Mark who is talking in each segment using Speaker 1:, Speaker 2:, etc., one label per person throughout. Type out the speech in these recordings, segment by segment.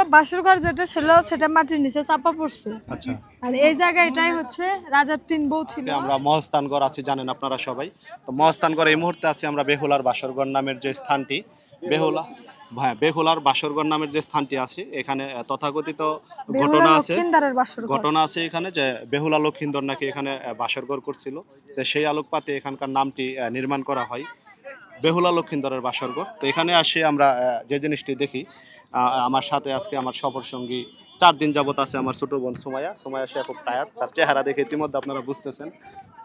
Speaker 1: হলো বাসর ঘর যেটা ছিল সেটা মাটির নিচে চাপা পড়ছে।
Speaker 2: আচ্ছা।
Speaker 1: আর এই জায়গা এটাই হচ্ছে রাজার তিন বউ ছিল।
Speaker 2: আমরা মহস্থানগড় আছি জানেন আপনারা সবাই। তো মহস্থানগড় এই মুহূর্তে আছি আমরা বেহুলার বাসরগড় নামের যে স্থানটি। বেহুলা হ্যাঁ বেহুলার বাসরগড় নামের যে স্থানটি আছে এখানে তথাকথিত ঘটনা আছে। ঘটনা আছে এখানে যে বেহুলা লক্ষিন্দর নাকি এখানে আহ, বাসরঘর করছিল। তো সেই আলোকপাতে এখানকার নামটি নির্মাণ করা হয়। বেহুলা লক্ষিন্দরের বাসরঘর তো এখানে আসে আমরা যে জিনিসটি দেখি আমার সাথে আজকে আমার সফর সঙ্গী, চার দিন যাবত আছে আমার ছোট বোন সুমাইয়া। সুমাইয়া, সে খুব টায়ার্ড তার চেহারা দেখে ইতিমধ্যে আপনারা বুঝতেছেন।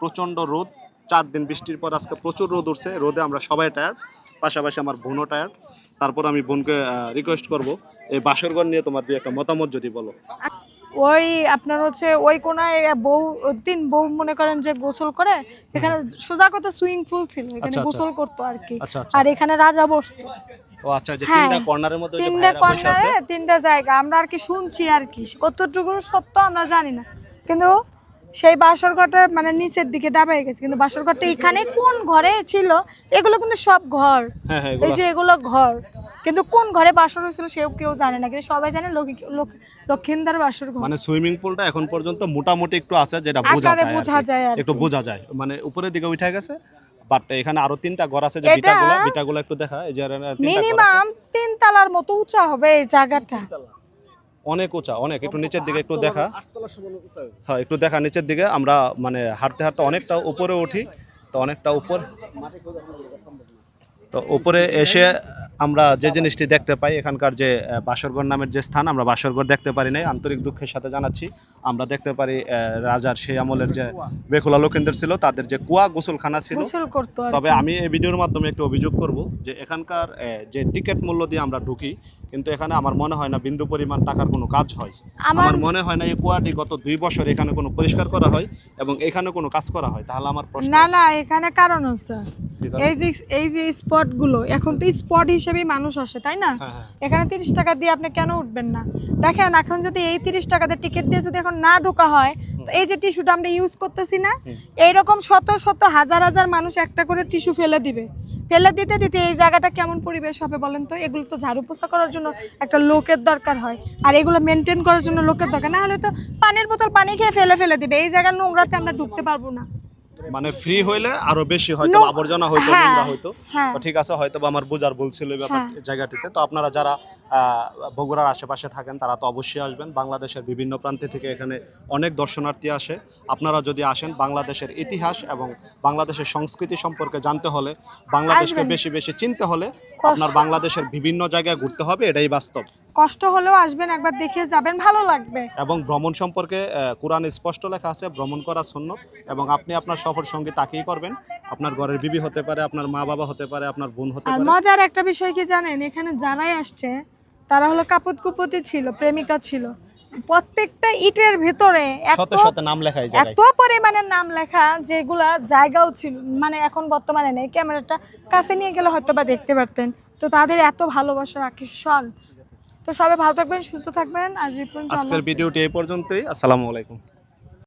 Speaker 2: প্রচণ্ড রোদ, চার দিন বৃষ্টির পর আজকে প্রচুর রোদ উঠছে, রোদে আমরা সবাই টায়ার্ড পাশাপাশি আমার বোনও টায়ার্ড তারপর আমি বোনকে রিকোয়েস্ট করব, এই বাসরঘর নিয়ে তোমার দুই একটা মতামত যদি বলো।
Speaker 1: ওই আপনার হচ্ছে ওই কোনায় বউ তিন বউ মনে করেন যে গোসল করে এখানে সোজা কথা সুইমিং পুল ছিল এখানে
Speaker 2: আচ্ছা, আচ্ছা।
Speaker 1: গোসল করতো আর কি।
Speaker 2: আচ্ছা
Speaker 1: আর এখানে রাজা বসতো।
Speaker 2: ও আচ্ছা যে
Speaker 1: হ্যাঁ,
Speaker 2: তিনটা কর্নারের মধ্যে
Speaker 1: তিনটা
Speaker 2: ভাইয়েরা বসে আছে?
Speaker 1: কর্নারে তিনটা জায়গা আমরা আর কি শুনছি আর কি কতটুকু সত্য আমরা জানি না। কিন্তু সেই বাসর ঘরটা মানে নিচের দিকে ডাবাই গেছে কিন্তু বাসর ঘরটা এখানে কোন ঘরে ছিল এগুলো কিন্তু সব ঘর।
Speaker 2: হ্যাঁ হ্যাঁ
Speaker 1: এই যে এগুলো ঘর। কিন্তু কোন ঘরে বাসর হয়েছিল সেও কেউ জানে না কিন্তু সবাই জানে লক্ষিন্দার বাসর ঘর।
Speaker 2: মানে সুইমিং পুলটা এখন পর্যন্ত মোটামুটি একটু আছে যেটা বোঝা যায়
Speaker 1: বোঝা যায় আর
Speaker 2: একটু বোঝা যায়। মানে উপরের দিকে উঠে গেছে বাট এখানে আরও তিনটা ঘর আছে যে বিটাগুলো বিটাগুলো একটু দেখা এই যে।
Speaker 1: মিনিমাম তিন তালার মতো উঁচা হবে এই জায়গাটা।
Speaker 2: অনেক উঁচা অনেক। একটু নিচের দিকে একটু দেখা। হ্যাঁ একটু দেখা নিচের দিকে। আমরা মানে হাঁটতে হাঁটতে অনেকটা উপরে উঠি। তো অনেকটা উপর। তো উপরে এসে আমরা যে জিনিসটি দেখতে পাই এখানকার যে বাসরগড় নামের যে স্থান আমরা বাসরগড় দেখতে পারি নাই। আন্তরিক দুঃখের সাথে জানাচ্ছি। আমরা দেখতে পারি রাজার সেই আমলের যে বেকুলা লোকেন্দ্র ছিল তাদের যে কুয়া গোসলখানা ছিল। তবে আমি এই ভিডিওর মাধ্যমে একটু অভিযোগ করব যে এখানকার যে টিকিট মূল্য দিয়ে আমরা ঢুকি কিন্তু এখানে আমার মনে হয় না বিন্দু পরিমাণ টাকার কোনো কাজ হয়।
Speaker 1: আমার
Speaker 2: মনে হয় না এই কুয়াটি গত দুই বছর এখানে কোনো পরিষ্কার করা হয় এবং এখানে কোনো কাজ করা হয়। তাহলে আমার প্রশ্ন
Speaker 1: না না এখানে কারণ
Speaker 2: কারণ?
Speaker 1: এই যে এই যে স্পটগুলো এখন তো স্পট হিসেবেই মানুষ আসে তাই না। এখানে তিরিশ টাকা দিয়ে আপনি কেন উঠবেন না? দেখেন এখন যদি এই তিরিশ টাকাতে টিকিট দিয়ে যদি এখন না ঢোকা হয় তো এই যে টিস্যুটা আমরা ইউজ করতেছি না এইরকম শত শত হাজার হাজার মানুষ একটা করে টিস্যু ফেলে দিবে। ফেলে দিতে দিতে এই জায়গাটা কেমন পরিবেশ হবে বলেন তো? এগুলো তো ঝাড়ু পোছা করার জন্য একটা লোকের দরকার হয়। আর এগুলো মেনটেন করার জন্য লোকের দরকার। না হলে তো পানির বোতল পানি খেয়ে ফেলে ফেলে দিবে। এই জায়গার নোংরাতে আমরা ঢুকতে পারব না।
Speaker 2: মানে ফ্রি হইলে আরও বেশি হয়তো আবর্জনা হয়তো
Speaker 1: হ্যাঁ,
Speaker 2: নোংরা হয়তো
Speaker 1: হ্যাঁ।
Speaker 2: তো ঠিক আছে হয়তো আমার বোঝার ভুল ছিল
Speaker 1: হ্যাঁ।
Speaker 2: জায়গাটিতে। তো আপনারা যারা বগুড়ার আশেপাশে থাকেন তারা তো অবশ্যই আসবেন। বাংলাদেশের বিভিন্ন প্রান্তে থেকে এখানে অনেক দর্শনার্থী আসে। আপনারা যদি আসেন বাংলাদেশের ইতিহাস এবং বাংলাদেশের সংস্কৃতি সম্পর্কে জানতে হলে বাংলাদেশকে বেশি বেশি চিনতে হলে আপনার বাংলাদেশের বিভিন্ন জায়গায় ঘুরতে হবে এটাই বাস্তব।
Speaker 1: কষ্ট হলেও আসবেন একবার দেখে যাবেন ভালো লাগবে।
Speaker 2: এবং ভ্রমণ সম্পর্কে কোরআনে স্পষ্ট লেখা আছে ভ্রমণ করা শূন্য এবং আপনি আপনার সফর সঙ্গী তাকেই করবেন। আপনার ঘরের বিবি হতে পারে আপনার মা বাবা হতে পারে আপনার বোন হতে পারে।
Speaker 1: মজার একটা বিষয় কি জানেন? এখানে যারাই আসছে তারা হলো কাপত কুপতি ছিল প্রেমিকা ছিল। প্রত্যেকটা ইটের ভেতরে এত
Speaker 2: নাম লেখা
Speaker 1: এত পরিমাণে নাম লেখা যেগুলা জায়গাও ছিল মানে এখন বর্তমানে নেই। ক্যামেরাটা কাছে নিয়ে গেলে হয়তো বা দেখতে পারতেন। তো তাদের এত ভালোবাসার আকর্ষণ তো সবাই ভালো থাকবেন সুস্থ থাকবেন। আজ
Speaker 2: আজকের ভিডিওটি এই পর্যন্তই। আসসালামু আলাইকুম।